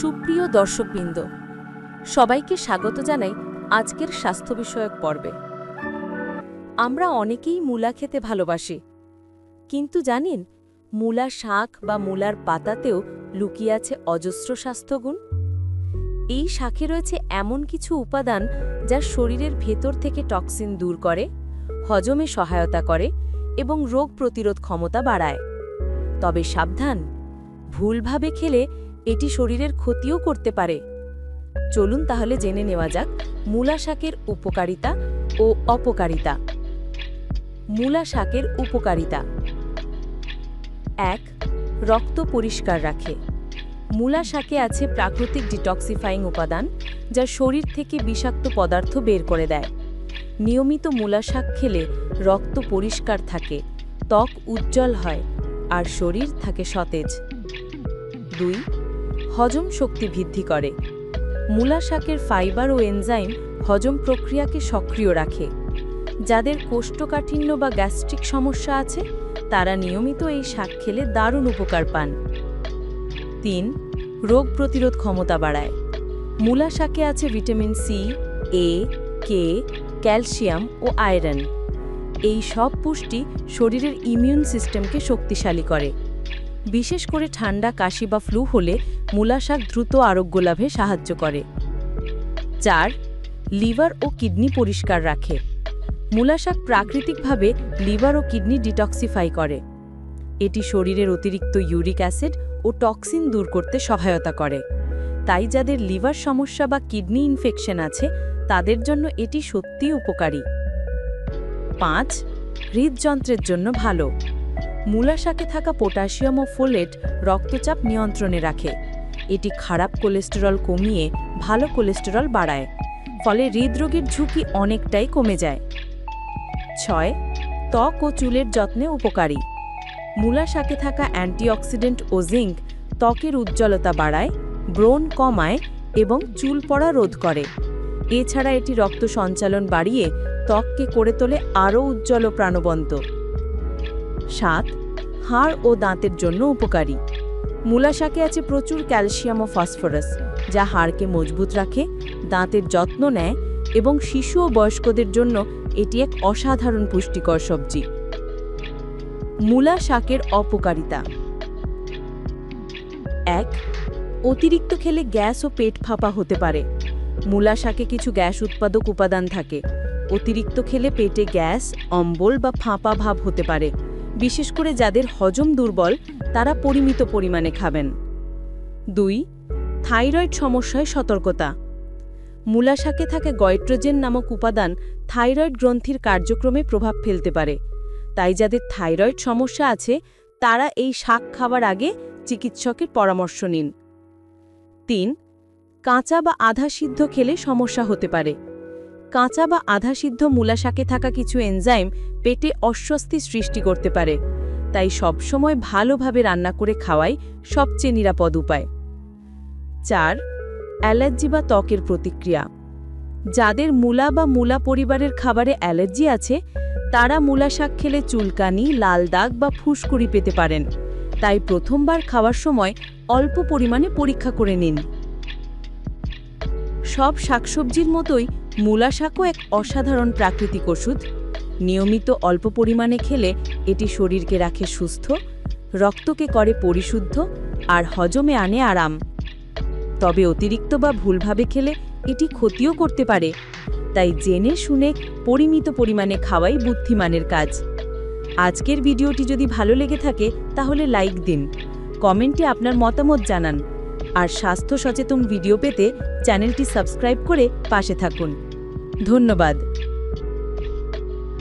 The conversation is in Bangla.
সুপ্রিয় দর্শকবৃন্দ, সবাইকে স্বাগত জানাই আজকের স্বাস্থ্য বিষয়ক পর্বে। আমরা অনেকেই মূলা খেতে ভালোবাসি, কিন্তু জানেন মূলা শাক বা মূলার পাতাতেও লুকিয়ে আছে অজস্র স্বাস্থ্যগুণ? এই শাকে রয়েছে এমন কিছু উপাদান যা শরীরের ভেতর থেকে টক্সিন দূর করে, হজমে সহায়তা করে এবং রোগ প্রতিরোধ ক্ষমতা বাড়ায়। তবে সাবধান, ভুলভাবে খেলে এটি শরীরের ক্ষতিও করতে পারে। চলুন তাহলে জেনে নেওয়া যাক মূলা শাকের উপকারিতা ও অপকারিতা। মূলা শাকের উপকারিতা। এক, রক্ত পরিষ্কার রাখে। মূলা শাকে আছে প্রাকৃতিক ডিটক্সিফাইং উপাদান যা শরীর থেকে বিষাক্ত পদার্থ বের করে দেয়। নিয়মিত মূলা শাক খেলে রক্ত পরিষ্কার থাকে, ত্বক উজ্জ্বল হয় আর শরীর থাকে সতেজ। দুই হজম শক্তি বৃদ্ধি করে। মূলা শাকের ফাইবার ও এনজাইম হজম প্রক্রিয়াকে সক্রিয় রাখে। যাদের কোষ্ঠকাঠিন্য বা গ্যাস্ট্রিক সমস্যা আছে, তারা নিয়মিত এই শাক খেলে দারুণ উপকার পান। তিন, রোগ প্রতিরোধ ক্ষমতা বাড়ায়। মূলা শাকে আছে vitamin C, A, K, calcium O iron. এই সব পুষ্টি শরীরের ইমিউন সিস্টেমকে শক্তিশালী করে। বিশেষ করে ঠান্ডা, কাশি বা ফ্লু হলে মূলা শাক দ্রুত আরোগ্য লাভে সাহায্য করে। চার, লিভার ও কিডনি পরিষ্কার রাখে। মূলা শাক প্রাকৃতিকভাবে লিভার ও কিডনি ডিটক্সিফাই করে। এটি শরীরের অতিরিক্ত ইউরিক অ্যাসিড ও টক্সিন দূর করতে সহায়তা করে। তাই যাদের লিভার সমস্যা বা কিডনি ইনফেকশন আছে, তাদের জন্য এটি সত্যিই উপকারী। পাঁচ, হৃদযন্ত্রের জন্য ভালো। মূলা শাকে থাকা পটাশিয়াম ও ফোলেট রক্তচাপ নিয়ন্ত্রণে রাখে। এটি খারাপ কোলেস্টেরল কমিয়ে ভালো কোলেস্টেরল বাড়ায়, ফলে হৃদরোগের ঝুঁকি অনেকটাই কমে যায়। ছয়, ত্বক ও চুলের যত্নে উপকারী। মূলা শাকে থাকা অ্যান্টিঅক্সিডেন্ট ও জিঙ্ক ত্বকের উজ্জ্বলতা বাড়ায়, ব্রণ কমায় এবং চুল পড়া রোধ করে। এছাড়া এটি রক্ত সঞ্চালন বাড়িয়ে ত্বককে করে তোলে আরও উজ্জ্বল প্রাণবন্ত। সাত, হাড় ও দাঁতের জন্য উপকারী। মূলা শাকে আছে প্রচুর ক্যালসিয়াম ও ফসফরাস, যা হাড়কে মজবুত রাখে, দাঁতের যত্ন নেয় এবং শিশু ও বয়স্কদের জন্য এটি এক অসাধারণ পুষ্টিকর সবজি। মূলা শাকের অপকারিতা। এক, অতিরিক্ত খেলে গ্যাস ও পেট ফাঁপা হতে পারে। মূলা শাকে কিছু গ্যাস উৎপাদক উপাদান থাকে। অতিরিক্ত খেলে পেটে গ্যাস, অম্বল বা ফাঁপা ভাব হতে পারে। বিশেষ করে যাদের হজম দুর্বল, তারা পরিমিত পরিমাণে খাবেন। দুই, থাইরয়েড সমস্যায় সতর্কতা। মূলা শাকে থাকে গয়ট্রোজেন নামক উপাদান থাইরয়েড গ্রন্থির কার্যক্রমে প্রভাব ফেলতে পারে। তাই যাদের থাইরয়েড সমস্যা আছে, তারা এই শাক খাবার আগে চিকিৎসকের পরামর্শ নিন। তিন, কাঁচা বা আধা সিদ্ধ খেলে সমস্যা হতে পারে। কাঁচা বা আধা সিদ্ধ মূলা শাকে থাকা কিছু এনজাইম পেটে অস্বস্তি সৃষ্টি করতে পারে। তাই সবসময় ভালোভাবে রান্না করে খাওয়াই সবচেয়ে নিরাপদ উপায়। চার, অ্যালার্জি বা ত্বকের প্রতিক্রিয়া। যাদের মূলা বা মূলা পরিবারের খাবারে অ্যালার্জি আছে, তারা মূলা শাক খেলে চুলকানি, লাল দাগ বা ফুসকুড়ি পেতে পারেন। তাই প্রথমবার খাওয়ার সময় অল্প পরিমাণে পরীক্ষা করে নিন। সব শাকসবজির মতোই মূলা শাকও এক অসাধারণ প্রাকৃতিক ওষুধ। নিয়মিত অল্প পরিমাণে খেলে এটি শরীরকে রাখে সুস্থ, রক্তকে করে পরিশুদ্ধ আর হজমে আনে আরাম। তবে অতিরিক্ত বা ভুলভাবে খেলে এটি ক্ষতিও করতে পারে। তাই জেনে শুনে পরিমিত পরিমাণে খাওয়াই বুদ্ধিমানের কাজ। আজকের ভিডিওটি যদি ভালো লেগে থাকে, তাহলে লাইক দিন, কমেন্টে আপনার মতামত জানান, আর স্বাস্থ্য সচেতন ভিডিও পেতে চ্যানেলটি সাবস্ক্রাইব করে পাশে থাকুন। ধন্যবাদ।